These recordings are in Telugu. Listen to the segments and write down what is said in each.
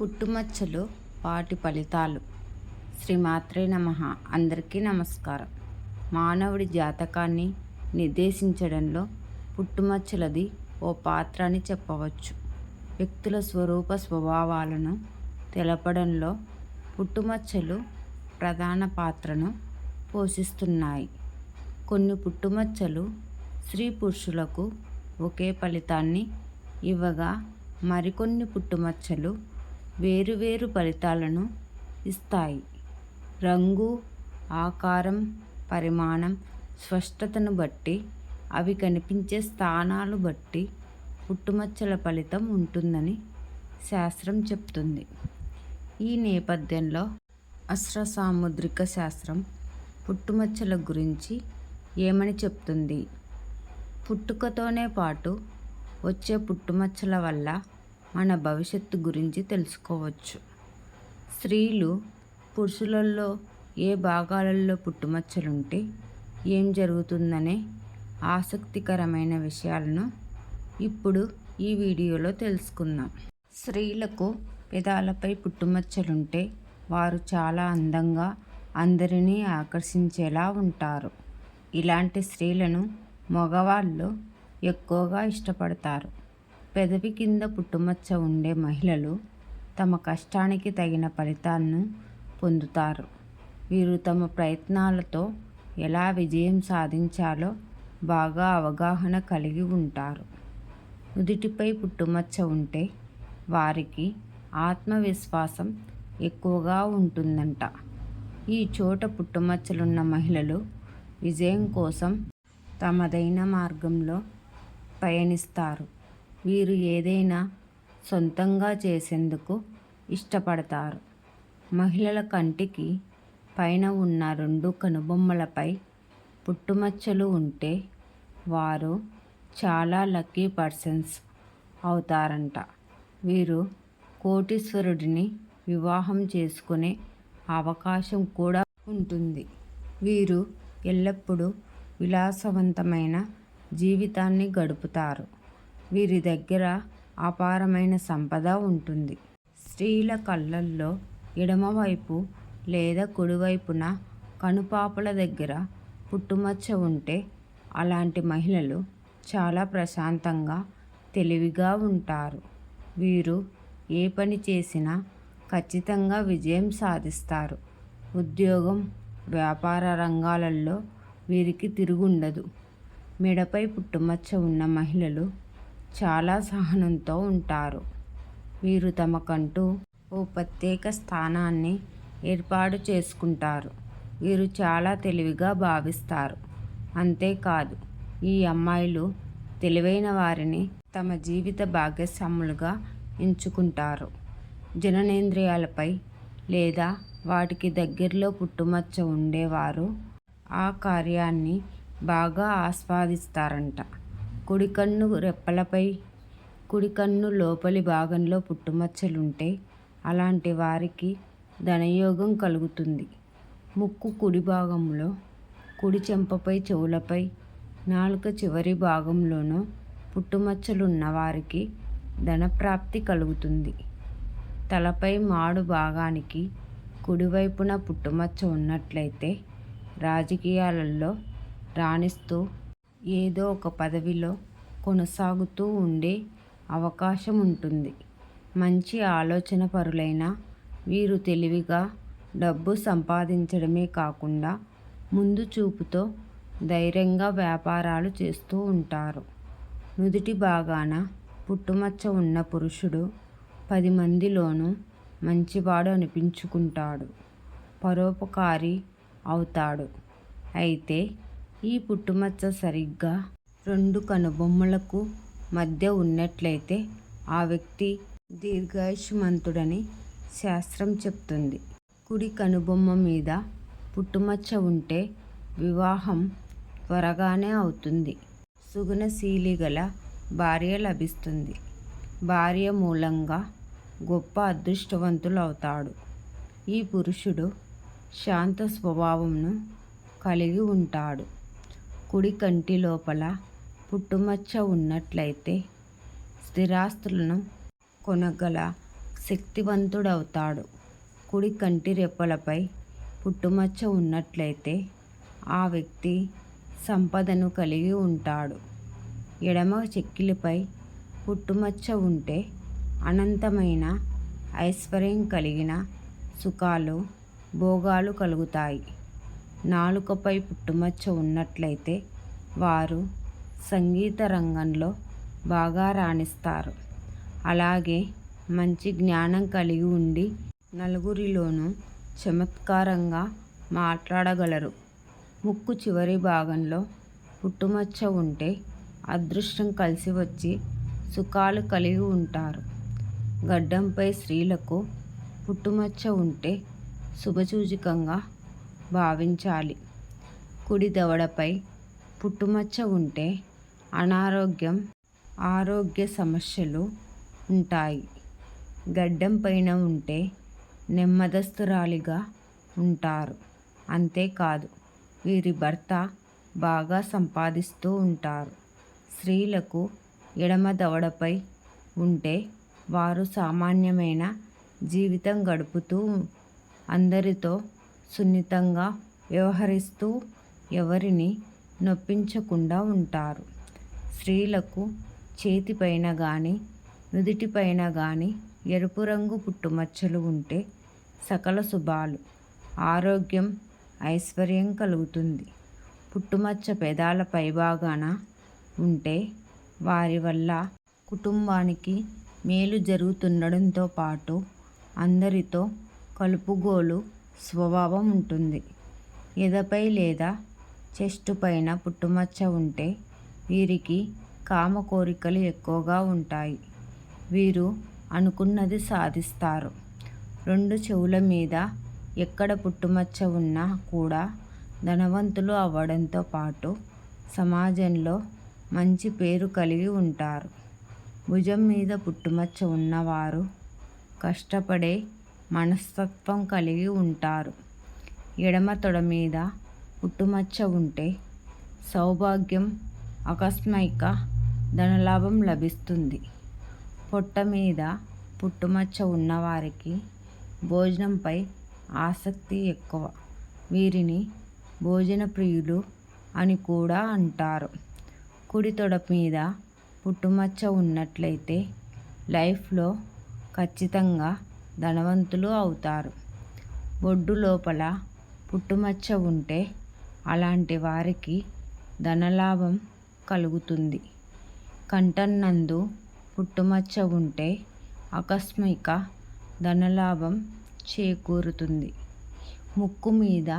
పుట్టుమచ్చలు వాటి ఫలితాలు. శ్రీమాత్రే నమ. అందరికీ నమస్కారం. మానవుడి జాతకాన్ని నిర్దేశించడంలో పుట్టుమచ్చలది ఓ పాత్ర అని చెప్పవచ్చు. వ్యక్తుల స్వరూప స్వభావాలను తెలపడంలో పుట్టుమచ్చలు ప్రధాన పాత్రను పోషిస్తున్నాయి. కొన్ని పుట్టుమచ్చలు స్త్రీ పురుషులకు ఒకే ఫలితాన్ని ఇవ్వగా మరికొన్ని పుట్టుమచ్చలు వేరువేరు ఫలితాలను ఇస్తాయి. రంగు ఆకారం పరిమాణం స్పష్టతను బట్టి అవి కనిపించే స్థానాలు బట్టి పుట్టుమచ్చల ఫలితం ఉంటుందని శాస్త్రం చెప్తుంది. ఈ నేపథ్యంలో అస్త్ర సాముద్రిక శాస్త్రం పుట్టుమచ్చల గురించి ఏమని చెప్తుంది? పుట్టుకతోనే పాటు వచ్చే పుట్టుమచ్చల వల్ల మన భవిష్యత్తు గురించి తెలుసుకోవచ్చు. స్త్రీలు పురుషులలో ఏ భాగాలలో పుట్టుమచ్చలుంటే ఏం జరుగుతుందనే ఆసక్తికరమైన విషయాలను ఇప్పుడు ఈ వీడియోలో తెలుసుకుందాం. స్త్రీలకు పెదాలపై పుట్టుమచ్చలుంటే వారు చాలా అందంగా అందరినీ ఆకర్షించేలా ఉంటారు. ఇలాంటి స్త్రీలను మగవాళ్ళు ఎక్కువగా ఇష్టపడతారు. పెదవి కింద పుట్టుమచ్చ ఉండే మహిళలు తమ కష్టానికి తగిన ఫలితాలను పొందుతారు. వీరు తమ ప్రయత్నాలతో ఎలా విజయం సాధించాలో బాగా అవగాహన కలిగి ఉంటారు. నుదుటిపై పుట్టుమచ్చ ఉంటే వారికి ఆత్మవిశ్వాసం ఎక్కువగా ఉంటుందంట. ఈ చోట పుట్టుమచ్చలున్న మహిళలు విజయం కోసం తమదైన మార్గంలో పయనిస్తారు వీరు ఏదైనా సొంతంగా చేసేందుకు ఇష్టపడతారు. మహిళల కంటికి పైన ఉన్న రెండు కనుబొమ్మలపై పుట్టుమచ్చలు ఉంటే వారు చాలా లక్కీ పర్సన్స్ అవుతారంట. వీరు కోటీశ్వరుడిని వివాహం చేసుకునే అవకాశం కూడా ఉంటుంది. వీరు ఎల్లప్పుడూ విలాసవంతమైన జీవితాన్ని గడుపుతారు. వీరి దగ్గర అపారమైన సంపద ఉంటుంది. స్త్రీల కళ్ళల్లో ఎడమవైపు లేదా కుడివైపున కనుపాపల దగ్గర పుట్టుమచ్చ ఉంటే అలాంటి మహిళలు చాలా ప్రశాంతంగా తెలివిగా ఉంటారు. వీరు ఏ పని చేసినా ఖచ్చితంగా విజయం సాధిస్తారు. ఉద్యోగం వ్యాపార రంగాలలో వీరికి తిరుగుండదు. మెడపై పుట్టుమచ్చ ఉన్న మహిళలు చాలా సహనంతో ఉంటారు. వీరు తమకంటూ ఓ ప్రత్యేక స్థానాన్ని ఏర్పాటు చేసుకుంటారు. వీరు చాలా తెలివిగా భావిస్తారు. అంతేకాదు ఈ అమ్మాయిలు తెలివైన వారిని తమ జీవిత భాగస్వాములుగా ఎంచుకుంటారు. జననేంద్రియాలపై లేదా వాటికి దగ్గరలో పుట్టుమచ్చ ఉండేవారు ఆ కార్యాన్ని బాగా ఆస్వాదిస్తారంట. కుడి కన్ను రెప్పలపై కుడి కన్ను లోపలి భాగంలో పుట్టుమచ్చలుంటే అలాంటి వారికి ధనయోగం కలుగుతుంది. ముక్కు కుడి భాగంలో కుడి చెంపపై చెవులపై నాలుక చివరి భాగంలోనూ పుట్టుమచ్చలున్న వారికి ధనప్రాప్తి కలుగుతుంది. తలపై మాడు భాగానికి కుడివైపున పుట్టుమచ్చ ఉన్నట్లయితే రాజకీయాలలో రాణిస్తూ ఏదో ఒక పదవిలో కొనసాగుతూ ఉండే అవకాశం ఉంటుంది మంచి ఆలోచన పరులైన వీరు తెలివిగా డబ్బు సంపాదించడమే కాకుండా ముందు చూపుతో ధైర్యంగా వ్యాపారాలు చేస్తూ ఉంటారు. నుదుటి భాగాన పుట్టుమచ్చ ఉన్న పురుషుడు పది మందిలోనూ మంచివాడు అనిపించుకుంటాడు. పరోపకారి అవుతాడు. అయితే ఈ పుట్టుమచ్చ సరిగ్గా రెండు కనుబొమ్మలకు మధ్య ఉన్నట్లయితే ఆ వ్యక్తి దీర్ఘాయుష్మంతుడని శాస్త్రం చెప్తుంది. కుడి కనుబొమ్మ మీద పుట్టుమచ్చ ఉంటే వివాహం త్వరగానే అవుతుంది. సుగుణశీలి గల భార్య లభిస్తుంది. భార్య మూలంగా గొప్ప అదృష్టవంతులు అవుతాడు ఈ పురుషుడు శాంత స్వభావంను కలిగి ఉంటాడు. కుడి కంటి లోపల పుట్టుమచ్చ ఉన్నట్లయితే స్థిరాస్తులను కొనగల శక్తివంతుడవుతాడు. కుడి కంటి రెప్పలపై పుట్టుమచ్చ ఉన్నట్లయితే ఆ వ్యక్తి సంపదను కలిగి ఉంటాడు. ఎడమ చెక్కిలిపై పుట్టుమచ్చ ఉంటే అనంతమైన ఐశ్వర్యం కలిగిన సుఖాలు భోగాలు కలుగుతాయి. నాలుకపై పుట్టుమచ్చ ఉన్నట్లయితే వారు సంగీత రంగంలో బాగా రాణిస్తారు. అలాగే మంచి జ్ఞానం కలిగి ఉండి నలుగురిలోనూ చమత్కారంగా మాట్లాడగలరు. ముక్కు చివరి భాగంలో పుట్టుమచ్చ ఉంటే అదృష్టం కలిసి వచ్చి సుఖాలు కలిగి ఉంటారు. గడ్డంపై స్త్రీలకు పుట్టుమచ్చ ఉంటే శుభసూచకంగా భావించాలి. కుడి దవడపై పుట్టుమచ్చ ఉంటే అనారోగ్యం ఆరోగ్య సమస్యలు ఉంటాయి. గడ్డం పైన ఉంటే నెమ్మదస్తురాలిగా ఉంటారు. అంతేకాదు వీరి భర్త బాగా సంపాదిస్తూ ఉంటారు. స్త్రీలకు ఎడమ దవడపై ఉంటే వారు సామాన్యమైన జీవితం గడుపుతూ అందరితో సున్నితంగా వ్యవహరిస్తూ ఎవరిని నొప్పించకుండా ఉంటారు. స్త్రీలకు చేతిపైన కానీ నుదుటిపైన కానీ ఎరుపు రంగు పుట్టుమచ్చలు ఉంటే సకల శుభాలు. ఆరోగ్యం ఐశ్వర్యం కలుగుతుంది. పుట్టుమచ్చ పెదాల పైభాగాన ఉంటే వారి వల్ల కుటుంబానికి మేలు జరుగుతుండడంతో పాటు అందరితో కలుపుగోలు స్వభావం ఉంటుంది. ఎదపై లేదా చెస్ట్ పైన పుట్టుమచ్చ ఉంటే వీరికి కామ కోరికలు ఎక్కువగా ఉంటాయి. వీరు అనుకున్నది సాధిస్తారు. రెండు చెవుల మీద ఎక్కడ పుట్టుమచ్చ ఉన్నా కూడా ధనవంతులు అవ్వడంతో పాటు సమాజంలో మంచి పేరు కలిగి ఉంటారు. భుజం మీద పుట్టుమచ్చ ఉన్నవారు కష్టపడే మనస్తత్వం కలిగి ఉంటారు. ఎడమ తొడ మీద పుట్టుమచ్చ ఉంటే సౌభాగ్యం ఆకస్మిక ధనలాభం లభిస్తుంది. పొట్ట మీద పుట్టుమచ్చ ఉన్నవారికి భోజనంపై ఆసక్తి ఎక్కువ. వీరిని భోజన ప్రియులు అని కూడా అంటారు. కుడి తొడ మీద పుట్టుమచ్చ ఉన్నట్లయితే లైఫ్లో ఖచ్చితంగా ధనవంతులు అవుతారు. బొడ్డు లోపల పుట్టుమచ్చ ఉంటే అలాంటి వారికి ధనలాభం కలుగుతుంది. కంటన్నందు పుట్టుమచ్చ ఉంటే ఆకస్మిక ధనలాభం చేకూరుతుంది. ముక్కు మీద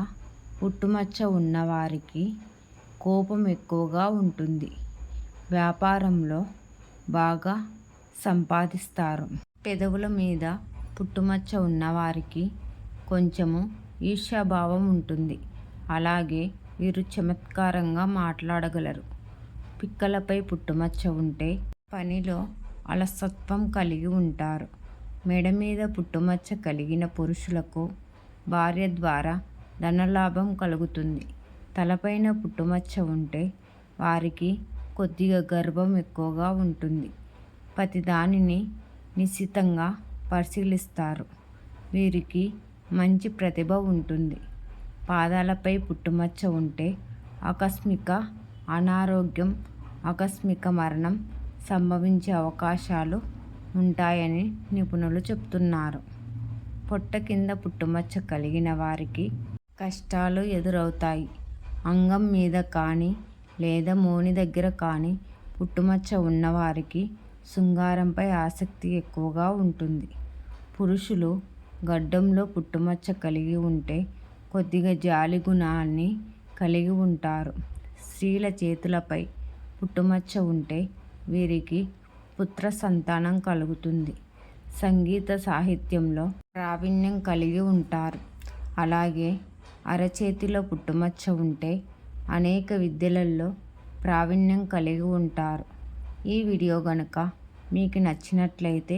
పుట్టుమచ్చ ఉన్నవారికి కోపం ఎక్కువగా ఉంటుంది. వ్యాపారంలో బాగా సంపాదిస్తారు. పెదవుల మీద పుట్టుమచ్చ ఉన్నవారికి కొంచెము ఈర్ష్యాభావం ఉంటుంది. అలాగే వీరు చమత్కారంగా మాట్లాడగలరు. పిక్కలపై పుట్టుమచ్చ ఉంటే పనిలో అలసత్వం కలిగి ఉంటారు. మెడ మీద పుట్టుమచ్చ కలిగిన పురుషులకు భార్య ద్వారా ధనలాభం కలుగుతుంది. తలపైన పుట్టుమచ్చ ఉంటే వారికి కొద్దిగా గర్భం ఎక్కువగా ఉంటుంది. ప్రతి దానిని నిశ్చితంగా పరిశీలిస్తారు. వీరికి మంచి ప్రతిభ ఉంటుంది. పాదాలపై పుట్టుమచ్చ ఉంటే ఆకస్మిక అనారోగ్యం ఆకస్మిక మరణం సంభవించే అవకాశాలు ఉంటాయని నిపుణులు చెప్తున్నారు. పొట్ట కింద పుట్టుమచ్చ కలిగిన వారికి కష్టాలు ఎదురవుతాయి. అంగం మీద కానీ లేదా మోని దగ్గర కానీ పుట్టుమచ్చ ఉన్నవారికి శృంగారంపై ఆసక్తి ఎక్కువగా ఉంటుంది. పురుషులు గడ్డంలో పుట్టుమచ్చ కలిగి ఉంటే కొద్దిగా జాలి గుణాన్ని కలిగి ఉంటారు. స్త్రీల చేతులపై పుట్టుమచ్చ ఉంటే వీరికి పుత్ర సంతానం కలుగుతుంది. సంగీత సాహిత్యంలో ప్రావీణ్యం కలిగి ఉంటారు. అలాగే అరచేతిలో పుట్టుమచ్చ ఉంటే అనేక విద్యలలో ప్రావీణ్యం కలిగి ఉంటారు. ఈ వీడియో గనుక మీకు నచ్చినట్లయితే